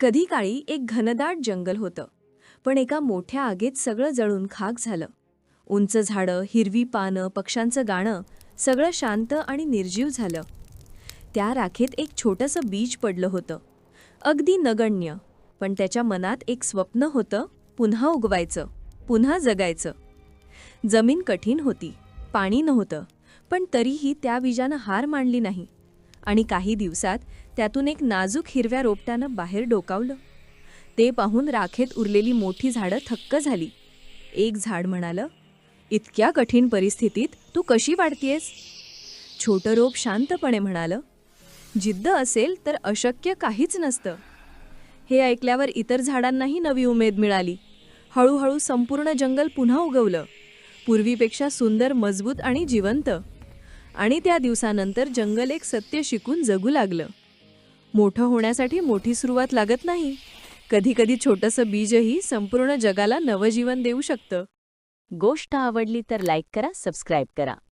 कधी काळी एक घनदाट जंगल होतं. पण एका मोठ्या आगीत सगळं जळून खाक झालं. उंच झाडं हिरवी पानं पक्ष्यांचं गाणं सगळं शांत आणि निर्जीव झालं. त्या राखेत एक छोटंसं बीज पडलं होतं. अगदी नगण्य पण त्याच्या मनात एक स्वप्न होतं पुन्हा उगवायचं पुन्हा जगायचं. जमीन कठीण होती पाणी नव्हतं पण तरीही त्या बीजानं हार मांडली नाही. आणि काही दिवसात त्यातून एक नाजूक हिरव्या रोपट्यानं बाहेर डोकावलं. ते पाहून राखेत उरलेली मोठी झाडं थक्क झाली. एक झाड म्हणालं इतक्या कठीण परिस्थितीत तू कशी वाढतीयस? छोटं रोप शांतपणे म्हणालं जिद्द असेल तर अशक्य काहीच नसतं. हे ऐकल्यावर इतर झाडांनाही नवी उमेद मिळाली. हळूहळू संपूर्ण जंगल पुन्हा उगवलं. पूर्वीपेक्षा सुंदर मजबूत आणि जिवंत. आणि त्या दिवसानंतर जंगल एक सत्य शिकून जगू लागलं. मोठं होण्यासाठी मोठी सुरुवात लागत नाही. कधीकधी छोटंसं बीजही संपूर्ण जगाला नवजीवन देऊ शकतं. गोष्ट आवडली तर लाईक करा सबस्क्राईब करा.